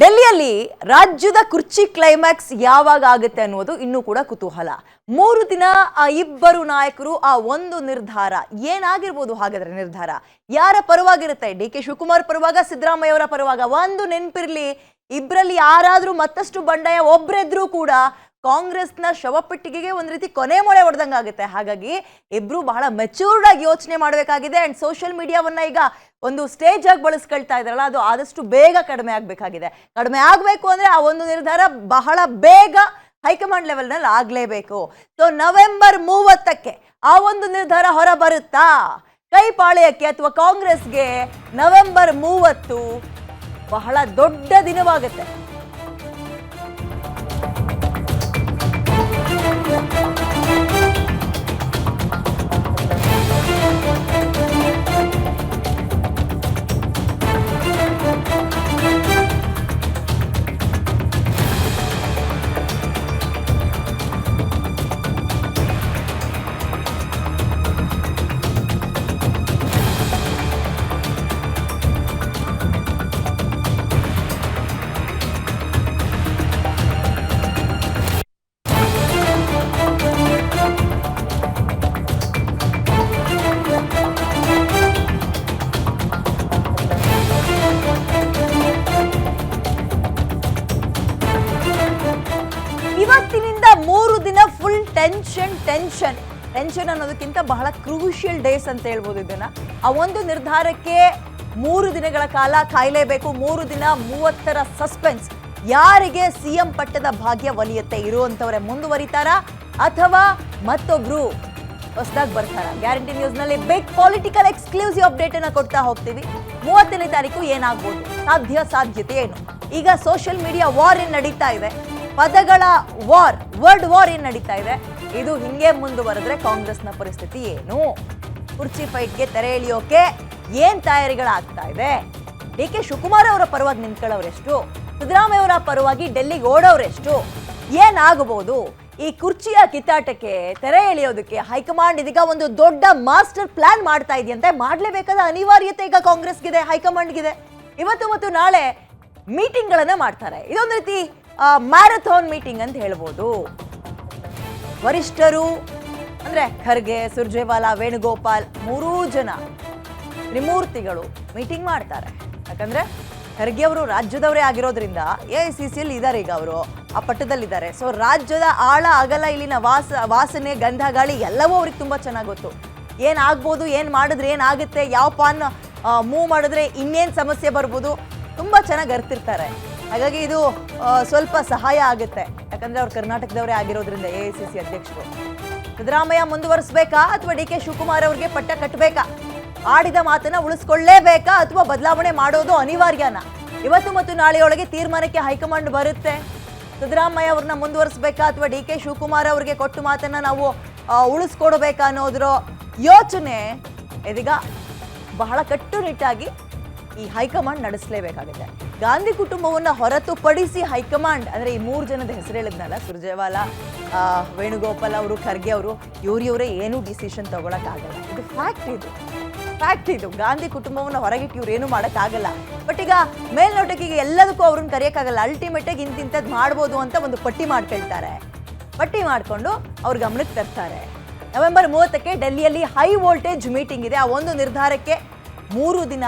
ಡೆಲ್ಲಿಯಲ್ಲಿ ರಾಜ್ಯದ ಕುರ್ಚಿ ಕ್ಲೈಮ್ಯಾಕ್ಸ್ ಯಾವಾಗ ಆಗುತ್ತೆ ಅನ್ನೋದು ಇನ್ನೂ ಕೂಡ ಕುತೂಹಲ. ಮೂರು ದಿನ ಆ ಇಬ್ಬರು ನಾಯಕರು ಆ ಒಂದು ನಿರ್ಧಾರ, ಏನಾಗಿರ್ಬೋದು ಹಾಗಾದ್ರೆ ನಿರ್ಧಾರ? ಯಾರ ಪರವಾಗಿರುತ್ತೆ? ಡಿ ಕೆ ಶಿವಕುಮಾರ್ ಪರವಾಗ ಸಿದ್ದರಾಮಯ್ಯ ಅವರ ಪರವಾಗ? ಒಂದು ನೆನಪಿರ್ಲಿ ಇಬ್ಬರಲ್ಲಿ ಯಾರಾದರೂ ಮತ್ತಷ್ಟು ಬಂಡಾಯ ಒಬ್ರೆದ್ರೂ ಕೂಡ ಕಾಂಗ್ರೆಸ್ನ ಶವಪೆಟ್ಟಿಗೆಗೆ ಒಂದು ರೀತಿ ಕೊನೆ ಮೊಳೆ ಹೊಡೆದಂಗಾಗುತ್ತೆ. ಹಾಗಾಗಿ ಇಬ್ರು ಬಹಳ ಮೆಚೂರ್ಡ್ ಆಗಿ ಯೋಚನೆ ಮಾಡಬೇಕಾಗಿದೆ. ಅಂಡ್ ಸೋಷಿಯಲ್ ಮೀಡಿಯಾವನ್ನ ಈಗ ಒಂದು ಸ್ಟೇಜ್ ಆಗಿ ಬಳಸ್ಕೊಳ್ತಾ ಇದ್ದಾರಲ್ಲ, ಅದು ಆದಷ್ಟು ಬೇಗ ಕಡಿಮೆ ಆಗ್ಬೇಕಾಗಿದೆ. ಕಡಿಮೆ ಆಗಬೇಕು ಅಂದ್ರೆ ಆ ಒಂದು ನಿರ್ಧಾರ ಬಹಳ ಬೇಗ ಹೈಕಮಾಂಡ್ ಲೆವೆಲ್ನಲ್ಲಿ ನಲ್ಲಿ ಆಗ್ಲೇಬೇಕು. ಸೊ ನವೆಂಬರ್ ಮೂವತ್ತಕ್ಕೆ ಆ ಒಂದು ನಿರ್ಧಾರ ಹೊರ ಬರುತ್ತಾ ಕೈಪಾಳ್ಯಕ್ಕೆ ಅಥವಾ ಕಾಂಗ್ರೆಸ್ಗೆ ನವೆಂಬರ್ ಮೂವತ್ತು ಬಹಳ ದೊಡ್ಡ ದಿನವಾಗುತ್ತೆ. Thank you. ಇವತ್ತಿನಿಂದ ಮೂರು ದಿನ ಫುಲ್ ಟೆನ್ಷನ್ ಟೆನ್ಷನ್ ಟೆನ್ಷನ್ ಅನ್ನೋದಕ್ಕಿಂತ ಬಹಳ ಕ್ರೂಷಿಯಲ್ ಡೇಸ್ ಅಂತ ಹೇಳ್ಬೋದು ಇದನ್ನ. ಆ ಒಂದು ನಿರ್ಧಾರಕ್ಕೆ ಮೂರು ದಿನಗಳ ಕಾಲ ಕಾಯಲೇಬೇಕು. ಮೂರು ದಿನ ಮೂವತ್ತರ ಸಸ್ಪೆನ್ಸ್ ಯಾರಿಗೆ ಸಿಎಂ ಪಟ್ಟದ ಭಾಗ್ಯ ಒಲಿಯುತ್ತೆ? ಇರುವಂತವರೇ ಮುಂದುವರಿತಾರ? ಅಥವಾ ಮತ್ತೊಬ್ರು ಹೊಸದಾಗಿ ಬರ್ತಾರ? ಗ್ಯಾರಂಟಿ ನ್ಯೂಸ್ನಲ್ಲಿ ಬಿಗ್ ಪೊಲಿಟಿಕಲ್ ಎಕ್ಸ್ಕ್ಲೂಸಿವ್ ಅಪ್ಡೇಟ್ ಅನ್ನ ಕೊಡ್ತಾ ಹೋಗ್ತೀವಿ. ಮೂವತ್ತನೇ ತಾರೀಕು ಏನಾಗ್ಬೋದು? ಸಾಧ್ಯ, ಸಾಧ್ಯತೆ ಏನು? ಈಗ ಸೋಷಿಯಲ್ ಮೀಡಿಯಾ ವಾರ್ ಏನ್ ನಡೀತಾ ಇದೆ. ಪದಗಳ ವಾರ್, ವರ್ಡ್ ವಾರ್ ಏನ್ ನಡೀತಾ ಇದೆ? ಇದು ಹಿಂಗೆ ಮುಂದುವರೆದ್ರೆ ಕಾಂಗ್ರೆಸ್ನ ಪರಿಸ್ಥಿತಿ ಏನು? ಕುರ್ಚಿ ಫೈಟ್ಗೆ ತೆರೆ ಎಳಿಯೋಕೆ ಏನ್ ತಯಾರಿಗಳಾಗ್ತಾ ಇದೆ? ಡಿ ಕೆ ಶಿವಕುಮಾರ್ ಅವರ ಪರವಾಗಿ ನಿಂತ್ಕೊಳ್ಳೋರೆಷ್ಟು? ಸಿದ್ದರಾಮಯ್ಯ ಅವರ ಪರವಾಗಿ ಡೆಲ್ಲಿಗೆ ಓಡೋರೆಷ್ಟು? ಏನಾಗಬಹುದು ಈ ಕುರ್ಚಿಯ ಕಿತ್ತಾಟಕ್ಕೆ ತೆರೆ ಎಳೆಯೋದಕ್ಕೆ ಹೈಕಮಾಂಡ್ ಇದೀಗ ಒಂದು ದೊಡ್ಡ ಮಾಸ್ಟರ್ ಪ್ಲಾನ್ ಮಾಡ್ತಾ ಇದೆಯಂತೆ. ಮಾಡಲೇಬೇಕಾದ ಅನಿವಾರ್ಯತೆ ಈಗ ಕಾಂಗ್ರೆಸ್ಗಿದೆ, ಹೈಕಮಾಂಡ್ಗಿದೆ. ಇವತ್ತು ಮತ್ತು ನಾಳೆ ಮೀಟಿಂಗ್ಗಳನ್ನ ಮಾಡ್ತಾರೆ. ಇದೊಂದು ರೀತಿ ಮ್ಯಾರಥಾನ್ ಮೀಟಿಂಗ್ ಅಂತ ಹೇಳ್ಬೋದು. ವರಿಷ್ಠರು, ಅಂದ್ರೆ ಖರ್ಗೆ, ಸುರ್ಜೇವಾಲಾ, ವೇಣುಗೋಪಾಲ್ ಮೂರೂ ಜನ ತ್ರಿಮೂರ್ತಿಗಳು ಮೀಟಿಂಗ್ ಮಾಡ್ತಾರೆ. ಯಾಕಂದ್ರೆ ಖರ್ಗೆ ಅವರು ರಾಜ್ಯದವರೇ ಆಗಿರೋದ್ರಿಂದ ಎ ಐ ಸಿ ಸಿಯಲ್ಲಿ ಇದ್ದಾರೆ ಈಗ ಅವರು, ಆ ಪಟ್ಟದಲ್ಲಿದ್ದಾರೆ. ಸೊ ರಾಜ್ಯದ ಆಳ, ಅಗಲ, ಇಲ್ಲಿನ ವಾಸ, ವಾಸನೆ, ಗಂಧ, ಗಾಳಿ ಎಲ್ಲವೂ ಅವ್ರಿಗೆ ತುಂಬಾ ಚೆನ್ನಾಗಿ ಗೊತ್ತು. ಏನಾಗ್ಬೋದು ಏನು ಮಾಡಿದ್ರೆ ಏನಾಗುತ್ತೆ ಯಾವ ಪಾನ್ ಮೂವ್ ಮಾಡಿದ್ರೆ ಇನ್ನೇನು ಸಮಸ್ಯೆ ಬರ್ಬೋದು, ತುಂಬಾ ಚೆನ್ನಾಗಿ ಅರ್ತಿರ್ತಾರೆ. ಹಾಗಾಗಿ ಇದು ಸ್ವಲ್ಪ ಸಹಾಯ ಆಗುತ್ತೆ. ಯಾಕಂದ್ರೆ ಅವ್ರು ಕರ್ನಾಟಕದವರೇ ಆಗಿರೋದ್ರಿಂದ ಎ ಐ ಸಿ ಸಿ ಅಧ್ಯಕ್ಷರು. ಸಿದ್ದರಾಮಯ್ಯ ಮುಂದುವರಿಸಬೇಕಾ ಅಥವಾ ಡಿ ಕೆ ಶಿವಕುಮಾರ್ ಅವ್ರಿಗೆ ಪಟ್ಟ ಕಟ್ಟಬೇಕಾ ಆಡಿದ ಮಾತನ್ನ ಉಳಿಸ್ಕೊಳ್ಳೇಬೇಕಾ ಅಥವಾ ಬದಲಾವಣೆ ಮಾಡೋದು ಅನಿವಾರ್ಯನಾ? ಇವತ್ತು ಮತ್ತು ನಾಳೆಯೊಳಗೆ ತೀರ್ಮಾನಕ್ಕೆ ಹೈಕಮಾಂಡ್ ಬರುತ್ತೆ. ಸಿದ್ದರಾಮಯ್ಯ ಅವ್ರನ್ನ ಮುಂದುವರಿಸಬೇಕಾ ಅಥವಾ ಡಿ ಕೆ ಶಿವಕುಮಾರ್ ಅವ್ರಿಗೆ ಕೊಟ್ಟು ಮಾತನ್ನ ನಾವು ಉಳಿಸ್ಕೊಡ್ಬೇಕಾ ಅನ್ನೋದ್ರ ಯೋಚನೆ ಇದೀಗ ಬಹಳ ಕಟ್ಟುನಿಟ್ಟಾಗಿ ಈ ಹೈಕಮಾಂಡ್ ನಡೆಸಲೇಬೇಕಾಗುತ್ತೆ. ಗಾಂಧಿ ಕುಟುಂಬವನ್ನು ಹೊರತುಪಡಿಸಿ ಹೈಕಮಾಂಡ್, ಅಂದರೆ ಈ ಮೂರು ಜನದ ಹೆಸರು ಹೇಳಿದ್ನಲ್ಲ, ಸುರ್ಜೇವಾಲಾ ವೇಣುಗೋಪಾಲ್ ಅವರು, ಖರ್ಗೆ ಅವರು ಇವ್ರಿವ್ರೇ ಏನೂ ಡಿಸಿಷನ್ ತಗೊಳಕ್ಕಾಗಲ್ಲ. ಇದು ಫ್ಯಾಕ್ಟ್ ಇದು. ಫ್ಯಾಕ್ಟ್ ಇದು. ಗಾಂಧಿ ಕುಟುಂಬವನ್ನು ಹೊರಗಿಟ್ಟು ಇವ್ರು ಏನೂ ಮಾಡೋಕ್ಕಾಗಲ್ಲ. ಬಟ್ ಈಗ ಮೇಲ್ನೋಟಕ್ಕೆ ಈಗ ಎಲ್ಲದಕ್ಕೂ ಅವ್ರನ್ನ ಕರೆಯೋಕ್ಕಾಗಲ್ಲ. ಅಲ್ಟಿಮೇಟಾಗಿ ಇಂತಿಂಥದ್ದು ಮಾಡ್ಬೋದು ಅಂತ ಒಂದು ಪಟ್ಟಿ ಮಾಡ್ಕೊಳ್ತಾರೆ. ಪಟ್ಟಿ ಮಾಡಿಕೊಂಡು ಅವ್ರ ಗಮನಕ್ಕೆ ತರ್ತಾರೆ. ನವೆಂಬರ್ ಮೂವತ್ತಕ್ಕೆ ಡೆಲ್ಲಿಯಲ್ಲಿ ಹೈ ವೋಲ್ಟೇಜ್ ಮೀಟಿಂಗ್ ಇದೆ. ಆ ಒಂದು ನಿರ್ಧಾರಕ್ಕೆ ಮೂರು ದಿನ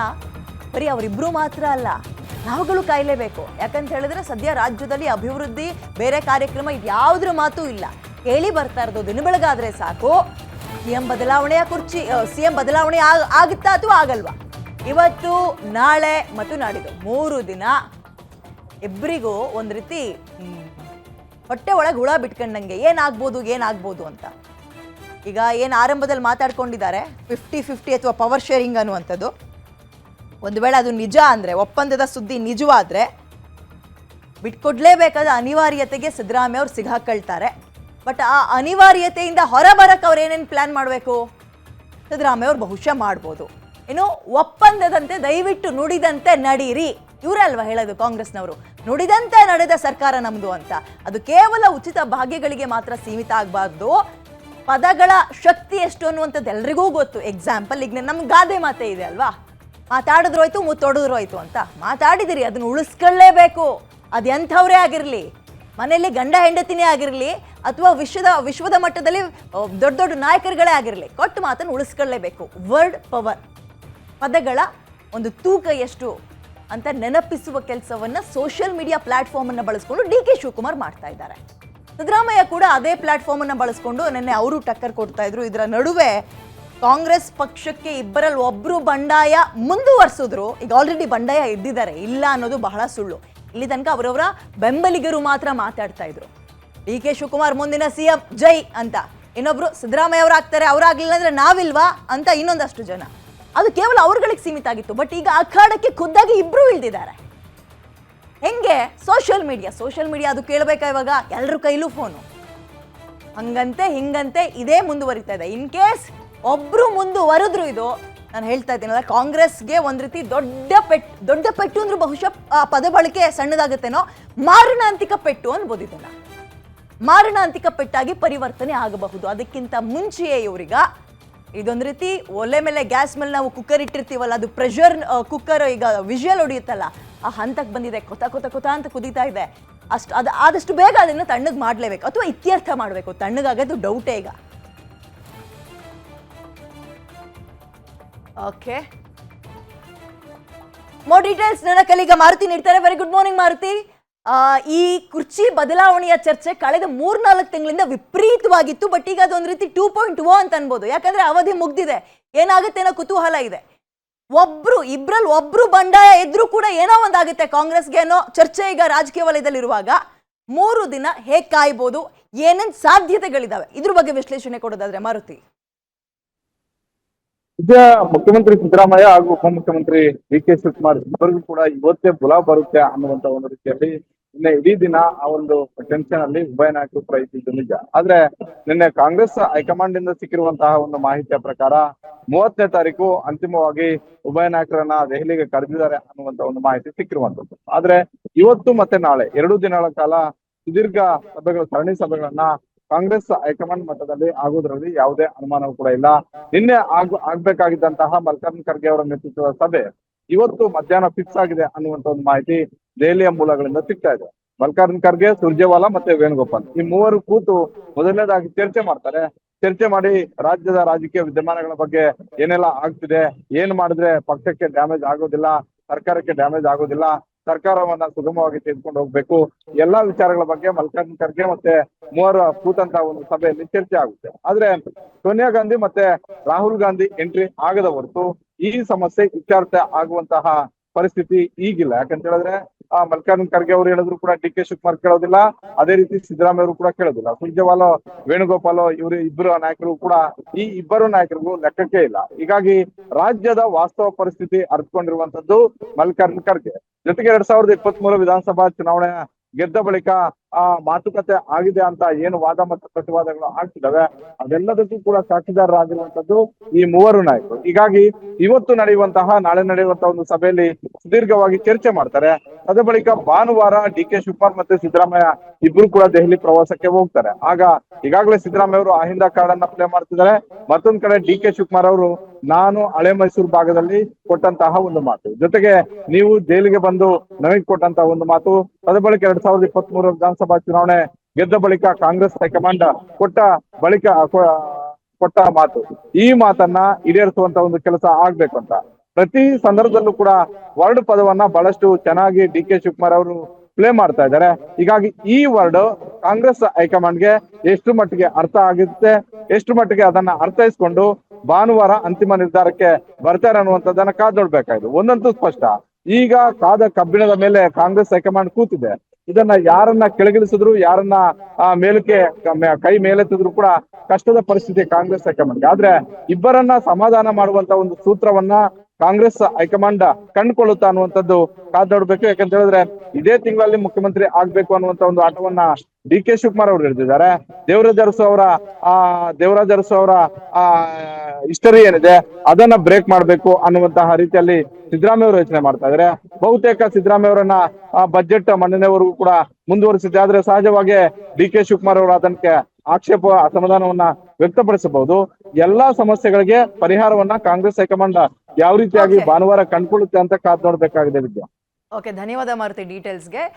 ಬರೀ ಅವರಿಬ್ಬರು ಮಾತ್ರ ಅಲ್ಲ ನಾವುಗಳು ಕಾಯಲೇಬೇಕು. ಯಾಕಂತ ಹೇಳಿದ್ರೆ ಸದ್ಯ ರಾಜ್ಯದಲ್ಲಿ ಅಭಿವೃದ್ಧಿ, ಬೇರೆ ಕಾರ್ಯಕ್ರಮ ಯಾವುದ್ರ ಮಾತು ಇಲ್ಲ. ಕೇಳಿ ಬರ್ತಾ ಇರೋದು ದಿನ ಬೆಳಗಾದ್ರೆ ಸಾಕು. ಸಿಎಂ ಬದಲಾವಣೆಯ ಕುರ್ಚಿ ಸಿಎಂ ಬದಲಾವಣೆ ಆಗ್- ಆಗುತ್ತಾ ಅಥವಾ ಆಗಲ್ವಾ? ಇವತ್ತು, ನಾಳೆ ಮತ್ತು ನಾಡಿದ್ದು ಮೂರು ದಿನ. ಇಬ್ಬರಿಗೂ ಒಂದು ರೀತಿ ಹೊಟ್ಟೆ ಒಳಗೆ ಹುಳ ಬಿಟ್ಕೊಂಡಂಗೆ ಏನಾಗ್ಬೋದು ಏನಾಗ್ಬೋದು ಅಂತ. ಈಗ ಏನು ಆರಂಭದಲ್ಲಿ ಮಾತಾಡ್ಕೊಂಡಿದ್ದಾರೆ ಫಿಫ್ಟಿ ಫಿಫ್ಟಿ ಅಥವಾ ಪವರ್ ಶೇರಿಂಗ್ ಅನ್ನುವಂಥದ್ದು. ಒಂದು ವೇಳೆ ಅದು ನಿಜ ಅಂದರೆ, ಒಪ್ಪಂದದ ಸುದ್ದಿ ನಿಜವಾದರೆ, ಬಿಟ್ಕೊಡ್ಲೇಬೇಕಾದ ಅನಿವಾರ್ಯತೆಗೆ ಸಿದ್ದರಾಮಯ್ಯ ಅವ್ರು ಸಿಗಾಕೊಳ್ತಾರೆ ಬಟ್ ಆ ಅನಿವಾರ್ಯತೆಯಿಂದ ಹೊರಬರಕ್ಕೆ ಅವ್ರು ಏನೇನು ಪ್ಲ್ಯಾನ್ ಮಾಡಬೇಕು? ಸಿದ್ದರಾಮಯ್ಯ ಅವ್ರು ಬಹುಶಃ ಮಾಡ್ಬೋದು. ಏನು ಒಪ್ಪಂದದಂತೆ ದಯವಿಟ್ಟು ನುಡಿದಂತೆ ನಡೀರಿ. ಇವರಲ್ವಾ ಹೇಳೋದು ಕಾಂಗ್ರೆಸ್ನವರು? ನುಡಿದಂತೆ ನಡೆದ ಸರ್ಕಾರ ನಮ್ಮದು ಅಂತ. ಅದು ಕೇವಲ ಉಚಿತ ಭಾಗ್ಯಗಳಿಗೆ ಮಾತ್ರ ಸೀಮಿತ ಆಗಬಾರ್ದು. ಪದಗಳ ಶಕ್ತಿ ಎಷ್ಟು ಅನ್ನುವಂಥದ್ದು ಎಲ್ರಿಗೂ ಗೊತ್ತು. ಎಕ್ಸಾಂಪಲ್ ಈಗ ನಮ್ಮ ಗಾದೆ ಮಾತೆ ಇದೆ ಅಲ್ವಾ? ಮಾತಾಡಿದ್ರು ಹೋಯ್ತು ಮುತ್ತೊಡಿದ್ರು ಹೋಯ್ತು ಅಂತ. ಮಾತಾಡಿದಿರಿ, ಅದನ್ನ ಉಳಿಸ್ಕೊಳ್ಳೇಬೇಕು. ಅದು ಎಂಥವ್ರೇ ಆಗಿರಲಿ, ಮನೆಯಲ್ಲಿ ಗಂಡ ಹೆಂಡತಿನೇ ಆಗಿರಲಿ, ಅಥವಾ ವಿಶ್ವದ ವಿಶ್ವದ ಮಟ್ಟದಲ್ಲಿ ದೊಡ್ಡ ದೊಡ್ಡ ನಾಯಕರುಗಳೇ ಆಗಿರಲಿ, ಕೊಟ್ಟು ಮಾತನ್ನು ಉಳಿಸ್ಕೊಳ್ಳೇಬೇಕು. Word power. ಪದಗಳ ಒಂದು ತೂಕ ಎಷ್ಟು ಅಂತ ನೆನಪಿಸುವ ಕೆಲಸವನ್ನ ಸೋಷಿಯಲ್ ಮೀಡಿಯಾ ಪ್ಲಾಟ್ಫಾರ್ಮ್ ಅನ್ನ ಬಳಸ್ಕೊಂಡು ಡಿ ಕೆ ಶಿವಕುಮಾರ್ ಮಾಡ್ತಾ ಇದ್ದಾರೆ. ಸಿದ್ದರಾಮಯ್ಯ ಕೂಡ ಅದೇ ಪ್ಲಾಟ್ಫಾರ್ಮ್ ಅನ್ನ ಬಳಸ್ಕೊಂಡು ನಿನ್ನೆ ಅವರು ಟಕ್ಕರ್ ಕೊಡ್ತಾ ಇದ್ರು. ಇದರ ನಡುವೆ ಕಾಂಗ್ರೆಸ್ ಪಕ್ಷಕ್ಕೆ ಇಬ್ಬರಲ್ಲಿ ಒಬ್ರು ಬಂಡಾಯ ಮುಂದುವರ್ಸಿದ್ರು. ಈಗ ಆಲ್ರೆಡಿ ಬಂಡಾಯ ಇದ್ದಿದ್ದಾರೆ. ಇಲ್ಲ ಅನ್ನೋದು ಬಹಳ ಸುಳ್ಳು. ಇಲ್ಲಿ ತನಕ ಅವರವರ ಬೆಂಬಲಿಗರು ಮಾತ್ರ ಮಾತಾಡ್ತಾ ಇದ್ರು. ಡಿ ಕೆ ಶಿವಕುಮಾರ್ ಮುಂದಿನ ಸಿಎಂ, ಜೈ ಅಂತ. ಇನ್ನೊಬ್ರು ಸಿದ್ದರಾಮಯ್ಯ ಅವ್ರು ಆಗ್ತಾರೆ. ಅವರಾಗಲಿಲ್ಲ ಅಂದ್ರೆ ನಾವಿಲ್ವಾ ಅಂತ ಇನ್ನೊಂದಷ್ಟು ಜನ. ಅದು ಕೇವಲ ಅವ್ರಗಳಿಗೆ ಸೀಮಿತ ಆಗಿತ್ತು. ಬಟ್ ಈಗ ಅಖಾಡಕ್ಕೆ ಖುದ್ದಾಗಿ ಇಬ್ರು ಇಳ್ದಿದ್ದಾರೆ ಹೆಂಗೆ? ಸೋಷಿಯಲ್ ಮೀಡಿಯಾ ಸೋಷಿಯಲ್ ಮೀಡಿಯಾ ಅದು ಕೇಳಬೇಕಾ ಇವಾಗ? ಎಲ್ಲರ ಕೈಲೂ ಫೋನು ಹಂಗಂತೆ, ಹಿಂಗಂತೆ ಇದೇ ಮುಂದುವರಿತಾ ಇದೆ. ಇನ್ ಕೇಸ್ ಒಬ್ರು ಮುಂದುವರೆದ್ರು ಇದು, ನಾನು ಹೇಳ್ತಾ ಇದ್ದೀನಲ್ಲ ಕಾಂಗ್ರೆಸ್ಗೆ ಒಂದು ರೀತಿ ದೊಡ್ಡ ಪೆಟ್, ದೊಡ್ಡ ಪೆಟ್ಟು ಅಂದ್ರೆ ಬಹುಶಃ, ಆ ಪದ ಬಳಕೆ ಸಣ್ಣದಾಗುತ್ತೇನೋ ಮಾರಣಾಂತಿಕ ಪೆಟ್ಟು ಅನ್ಬೋದು ಇದನ್ನ ಮಾರಣಾಂತಿಕ ಪೆಟ್ಟಾಗಿ ಪರಿವರ್ತನೆ ಆಗಬಹುದು. ಅದಕ್ಕಿಂತ ಮುಂಚೆಯೇ ಇವ್ರೀಗ ಇದೊಂದು ರೀತಿ ಒಲೆ ಮೇಲೆ ಗ್ಯಾಸ್ ಮೇಲೆ ನಾವು ಕುಕ್ಕರ್ ಇಟ್ಟಿರ್ತೀವಲ್ಲ, ಅದು ಪ್ರೆಷರ್ ಕುಕ್ಕರ್ ಈಗ ವಿಜುವಲ್ ಹೊಡಿಯುತ್ತಲ್ಲ, ಆ ಹಂತಕ್ಕೆ ಬಂದಿದೆ, ಕೊತ ಕೊತ ಕೊತ ಅಂತ ಕುದೀತಾ ಇದೆ. ಅಷ್ಟು, ಅದು ಆದಷ್ಟು ಬೇಗ ಅದನ್ನು ತಣ್ಣಗೆ ಮಾಡಲೇಬೇಕು, ಅಥವಾ ಇತ್ಯರ್ಥ ಮಾಡಬೇಕು, ತಣ್ಣಗಾಗೋದು ಡೌಟೇ ಈಗ. ಓಕೆ ಮೋರ್ ಡೀಟೇಲ್ಸ್ ನನ್ನ ಕಲೀಗ ಮಾರುತಿ ನೀಡ್ತಾರೆ. Very good morning Maruti. ಈ ಕುರ್ಚಿ ಬದಲಾವಣೆಯ ಚರ್ಚೆ ಕಳೆದ ಮೂರ್ನಾಲ್ಕು ತಿಂಗಳಿಂದ ವಿಪರೀತವಾಗಿತ್ತು ಬಟ್ ಈಗ ಅದೊಂದು ರೀತಿ ಟೂ ಪಾಯಿಂಟ್ ಓ ಅಂತ ಅನ್ಬೋದು. ಯಾಕಂದ್ರೆ ಅವಧಿ ಮುಗ್ದಿದೆ. ಏನಾಗುತ್ತೆ ಅನ್ನೋ ಕುತೂಹಲ ಇದೆ. ಒಬ್ರು ಇಬ್ರಲ್ಲಿ ಒಬ್ರು ಬಂಡಾಯ ಇದ್ರೂ ಕೂಡ ಏನೋ ಒಂದಾಗುತ್ತೆ ಕಾಂಗ್ರೆಸ್ಗೆ ಅನ್ನೋ ಚರ್ಚೆ ಈಗ ರಾಜಕೀಯ ವಲಯದಲ್ಲಿರುವಾಗ. ಮೂರು ದಿನ ಹೇಗೆ ಕಾಯ್ಬೋದು, ಏನೇನು ಸಾಧ್ಯತೆಗಳಿದಾವೆ, ಇದ್ರ ಬಗ್ಗೆ ವಿಶ್ಲೇಷಣೆ ಕೊಡೋದಾದ್ರೆ ಮಾರುತಿ. ಈಗ ಮುಖ್ಯಮಂತ್ರಿ ಸಿದ್ದರಾಮಯ್ಯ ಹಾಗೂ ಉಪಮುಖ್ಯಮಂತ್ರಿ ಡಿ ಕೆ ಶಿವಕುಮಾರ್ ಇಬ್ಬರಿಗೂ ಕೂಡ ಇವತ್ತೇ ಬುಲಾ ಬರುತ್ತೆ ಅನ್ನುವಂತ ಒಂದು ರೀತಿಯಲ್ಲಿ ನಿನ್ನೆ ಇಡೀ ದಿನ ಆ ಒಂದು ಟೆನ್ಷನ್ ಅಲ್ಲಿ ಉಭಯ ನಾಯಕರು ಕೂಡ ಇದ್ದಿದ್ದು ನಿಜ. ಆದ್ರೆ ನಿನ್ನೆ ಕಾಂಗ್ರೆಸ್ ಹೈಕಮಾಂಡ್ ಇಂದ ಸಿಕ್ಕಿರುವಂತಹ ಒಂದು ಮಾಹಿತಿಯ ಪ್ರಕಾರ ಮೂವತ್ತನೇ ತಾರೀಕು ಅಂತಿಮವಾಗಿ ಉಭಯ ನಾಯಕರನ್ನ ದೆಹಲಿಗೆ ಕರೆದಿದ್ದಾರೆ ಅನ್ನುವಂತ ಒಂದು ಮಾಹಿತಿ ಸಿಕ್ಕಿರುವಂತದ್ದು. ಆದ್ರೆ ಇವತ್ತು ಮತ್ತೆ ನಾಳೆ ಎರಡು ದಿನಗಳ ಕಾಲ ಸುದೀರ್ಘ ಸಭೆಗಳು, ಸರಣಿ ಸಭೆಗಳನ್ನ ಕಾಂಗ್ರೆಸ್ ಹೈಕಮಾಂಡ್ ಮಟ್ಟದಲ್ಲಿ ಆಗುವುದರಲ್ಲಿ ಯಾವುದೇ ಅನುಮಾನವೂ ಕೂಡ ಇಲ್ಲ. ನಿನ್ನೆ ಆಗ್, ಆಗ್ಬೇಕಾಗಿದ್ದಂತಹ ಮಲ್ಲಿಕಾರ್ಜುನ್ ಖರ್ಗೆ ಅವರ ನೇತೃತ್ವದ ಸಭೆ ಇವತ್ತು ಮಧ್ಯಾಹ್ನ ಫಿಕ್ಸ್ ಆಗಿದೆ ಅನ್ನುವಂತ ಒಂದು ಮಾಹಿತಿ ದೆಹಲಿಯ ಮೂಲಗಳಿಂದ ಸಿಗ್ತಾ ಇದೆ. ಮಲ್ಲಿಕಾರ್ಜುನ್ ಖರ್ಗೆ, ಸುರ್ಜೇವಾಲಾ ಮತ್ತೆ ವೇಣುಗೋಪಾಲ್ ಈ ಮೂವರು ಕೂತು ಮೊದಲನೇದಾಗಿ ಚರ್ಚೆ ಮಾಡ್ತಾರೆ. ಚರ್ಚೆ ಮಾಡಿ ರಾಜ್ಯದ ರಾಜಕೀಯ ವಿದ್ಯಮಾನಗಳ ಬಗ್ಗೆ ಏನೆಲ್ಲ ಆಗ್ತಿದೆ, ಏನ್ ಮಾಡಿದ್ರೆ ಪಕ್ಷಕ್ಕೆ ಡ್ಯಾಮೇಜ್ ಆಗೋದಿಲ್ಲ, ಸರ್ಕಾರಕ್ಕೆ ಡ್ಯಾಮೇಜ್ ಆಗೋದಿಲ್ಲ ಸರ್ಕಾರವನ್ನ ಸುಗಮವಾಗಿ ತೆಗೆದುಕೊಂಡು ಹೋಗ್ಬೇಕು. ಎಲ್ಲಾ ವಿಚಾರಗಳ ಬಗ್ಗೆ ಮಲ್ಲಿಕಾರ್ಜುನ್ ಖರ್ಗೆ ಮತ್ತೆ ಮೂವರ ಕೂತಂತ ಒಂದು ಸಭೆಯಲ್ಲಿ ಚರ್ಚೆ ಆಗುತ್ತೆ. ಆದ್ರೆ ಸೋನಿಯಾ ಗಾಂಧಿ ಮತ್ತೆ ರಾಹುಲ್ ಗಾಂಧಿ ಎಂಟ್ರಿ ಆಗದ ಹೊರತು ಈ ಸಮಸ್ಯೆ ಇತ್ಯರ್ಥ ಆಗುವಂತಹ ಪರಿಸ್ಥಿತಿ ಈಗಿಲ್ಲ. ಯಾಕಂತ ಹೇಳಿದ್ರೆ, ಆ ಮಲ್ಲಿಕಾರ್ಜುನ್ ಖರ್ಗೆ ಅವರು ಹೇಳಿದ್ರು ಕೂಡ ಡಿ ಕೆ ಶಿವಕುಮಾರ್ ಕೇಳೋದಿಲ್ಲ. ಅದೇ ರೀತಿ ಸಿದ್ದರಾಮಯ್ಯ ಅವರು ಕೂಡ ಕೇಳೋದಿಲ್ಲ. ಸುರ್ಜೇವಾಲ, ವೇಣುಗೋಪಾಲ್ ಇವರು ಇಬ್ಬರು ನಾಯಕರು ಕೂಡ ಈ ಇಬ್ಬರು ನಾಯಕರಿಗೂ ಲೆಕ್ಕಕ್ಕೆ ಇಲ್ಲ. ಹೀಗಾಗಿ ರಾಜ್ಯದ ವಾಸ್ತವ ಪರಿಸ್ಥಿತಿ ಅರ್ಥಕೊಂಡಿರುವಂತದ್ದು ಮಲ್ಲಿಕಾರ್ಜುನ್ ಖರ್ಗೆ. ಜೊತೆಗೆ ಎರಡ್ ಸಾವಿರದ ಇಪ್ಪತ್ತ್ ಮೂರು ವಿಧಾನಸಭಾ ಚುನಾವಣೆ ಗೆದ್ದ ಬಳಿಕ ಆ ಮಾತುಕತೆ ಆಗಿದೆ ಅಂತ ಏನು ವಾದ ಮತ್ತು ಪ್ರತಿವಾದಗಳು ಆಗ್ತಿದ್ದಾವೆ, ಅದೆಲ್ಲದಕ್ಕೂ ಕೂಡ ಸಾಕ್ಷಿದಾರರಾಗಿರುವಂತದ್ದು ಈ ಮೂವರು ನಾಯಕರು. ಹೀಗಾಗಿ ಇವತ್ತು ನಡೆಯುವಂತಹ, ನಾಳೆ ನಡೆಯುವಂತಹ ಒಂದು ಸಭೆಯಲ್ಲಿ ಸುದೀರ್ಘವಾಗಿ ಚರ್ಚೆ ಮಾಡ್ತಾರೆ. ಅದ ಬಳಿಕ ಭಾನುವಾರ ಡಿ ಕೆ ಶಿವಕುಮಾರ್ ಮತ್ತೆ ಸಿದ್ದರಾಮಯ್ಯ ಇಬ್ರು ಕೂಡ ದೆಹಲಿ ಪ್ರವಾಸಕ್ಕೆ ಹೋಗ್ತಾರೆ. ಆಗ ಈಗಾಗಲೇ ಸಿದ್ದರಾಮಯ್ಯ ಅವರು ಅಹಿಂದ ಕಾರ್ಡ್ ಅನ್ನ ಪ್ಲೇ ಮಾಡ್ತಿದ್ದಾರೆ. ಮತ್ತೊಂದ್ ಕಡೆ ಡಿ ಕೆ ಶಿವಕುಮಾರ್ ಅವರು ನಾನು ಹಳೆ ಮೈಸೂರು ಭಾಗದಲ್ಲಿ ಕೊಟ್ಟಂತಹ ಒಂದು ಮಾತು. ಜೊತೆಗೆ ನೀವು ಜೈಲಿಗೆ ಬಂದು ನಮಗೆ ಕೊಟ್ಟಂತಹ ಒಂದು ಮಾತು. ಅದ ಬಳಿಕ ಎರಡ್ ಸಾವಿರದ ಇಪ್ಪತ್ತ್ ವಿಧಾನಸಭಾ ಚುನಾವಣೆ ಗೆದ್ದ ಬಳಿಕ ಕಾಂಗ್ರೆಸ್ ಹೈಕಮಾಂಡ್ ಕೊಟ್ಟ ಬಳಿಕ, ಕೊಟ್ಟ ಮಾತು. ಈ ಮಾತನ್ನ ಈಡೇರಿಸುವಂತ ಒಂದು ಕೆಲಸ ಆಗ್ಬೇಕು ಅಂತ ಪ್ರತಿ ಸಂದರ್ಭದಲ್ಲೂ ಕೂಡ ವರ್ಡ್ ಪದವನ್ನ ಬಹಳಷ್ಟು ಚೆನ್ನಾಗಿ ಡಿ ಕೆ ಶಿವಕುಮಾರ್ ಅವರು ಪ್ಲೇ ಮಾಡ್ತಾ ಇದ್ದಾರೆ. ಹೀಗಾಗಿ ಈ ವರ್ಡ್ ಕಾಂಗ್ರೆಸ್ ಹೈಕಮಾಂಡ್ಗೆ ಎಷ್ಟು ಮಟ್ಟಿಗೆ ಅರ್ಥ ಆಗುತ್ತೆ, ಎಷ್ಟು ಮಟ್ಟಿಗೆ ಅದನ್ನ ಅರ್ಥೈಸ್ಕೊಂಡು ಭಾನುವಾರ ಅಂತಿಮ ನಿರ್ಧಾರಕ್ಕೆ ಬರ್ತಾರೆ ಅನ್ನುವಂಥದ್ದನ್ನ ಕಾದ್ ನೋಡ್ಬೇಕಾಯ್ತು ಒಂದಂತೂ ಸ್ಪಷ್ಟ, ಈಗ ಕಾದ ಕಬ್ಬಿಣದ ಮೇಲೆ ಕಾಂಗ್ರೆಸ್ ಹೈಕಮಾಂಡ್ ಕೂತಿದೆ. ಇದನ್ನ ಯಾರನ್ನ ಕೆಳಗಿಳಿಸಿದ್ರು, ಯಾರನ್ನ ಮೇಲಕ್ಕೆ ಕ- ಕೈ ಮೇಲೆತ್ತಿದ್ರು ಕೂಡ ಕಷ್ಟದ ಪರಿಸ್ಥಿತಿ ಕಾಂಗ್ರೆಸ್ ಹೈಕಮಾಂಡ್ ಆದ್ರೆ ಇಬ್ಬರನ್ನ ಸಮಾಧಾನ ಮಾಡುವಂತ ಒಂದು ಸೂತ್ರವನ್ನ ಕಾಂಗ್ರೆಸ್ ಹೈಕಮಾಂಡ್ ಕಂಡುಕೊಳ್ಳುತ್ತಾ ಅನ್ನುವಂಥದ್ದು ಕಾದ್ ನೋಡ್ಬೇಕು. ಯಾಕಂತ ಹೇಳಿದ್ರೆ ಇದೇ ತಿಂಗಳಲ್ಲಿ ಮುಖ್ಯಮಂತ್ರಿ ಆಗ್ಬೇಕು ಅನ್ನುವಂತ ಒಂದು ಆಟವನ್ನ ಡಿ ಕೆ ಶಿವಕುಮಾರ್ ಅವರು ಹೇಳ್ತಿದ್ದಾರೆ ದೇವರಾಜ ಅರಸು ಅವರ, ಆ, ದೇವರಾಜ ಅರಸು ಅವರ, ಆ, ಹಿಸ್ಟರಿ ಏನಿದೆ, ಅದನ್ನ ಬ್ರೇಕ್ ಮಾಡ್ಬೇಕು ಅನ್ನುವಂತಹ ರೀತಿಯಲ್ಲಿ ಸಿದ್ದರಾಮಯ್ಯ ಅವರು ಯೋಚನೆ ಮಾಡ್ತಾ ಇದ್ದಾರೆ. ಬಹುತೇಕ ಸಿದ್ದರಾಮಯ್ಯ ಅವರನ್ನ ಬಜೆಟ್ ಮಂಡನೆವರೆಗೂ ಕೂಡ ಮುಂದುವರಿಸಿದೆ ಆದ್ರೆ ಸಹಜವಾಗಿ ಡಿ ಕೆ ಶಿವಕುಮಾರ್ ಅವರು ಅದಕ್ಕೆ ಆಕ್ಷೇಪ, ಅಸಮಾಧಾನವನ್ನ ವ್ಯಕ್ತಪಡಿಸಬಹುದು. ಎಲ್ಲಾ ಸಮಸ್ಯೆಗಳಿಗೆ ಪರಿಹಾರವನ್ನ ಕಾಂಗ್ರೆಸ್ ಹೈಕಮಾಂಡ್ ಯಾವ ರೀತಿಯಾಗಿ. ಭಾನುವಾರ ಕಂಡ್ಕೊಳ್ಳುತ್ತೆ ಅಂತ ಕಾದ್ ನೋಡ್ಬೇಕಾಗಿದೆ ವಿದ್ಯಾ ಓಕೆ ಧನ್ಯವಾದ ಮಾರುತಿ ಡೀಟೇಲ್ಸ್ಗೆ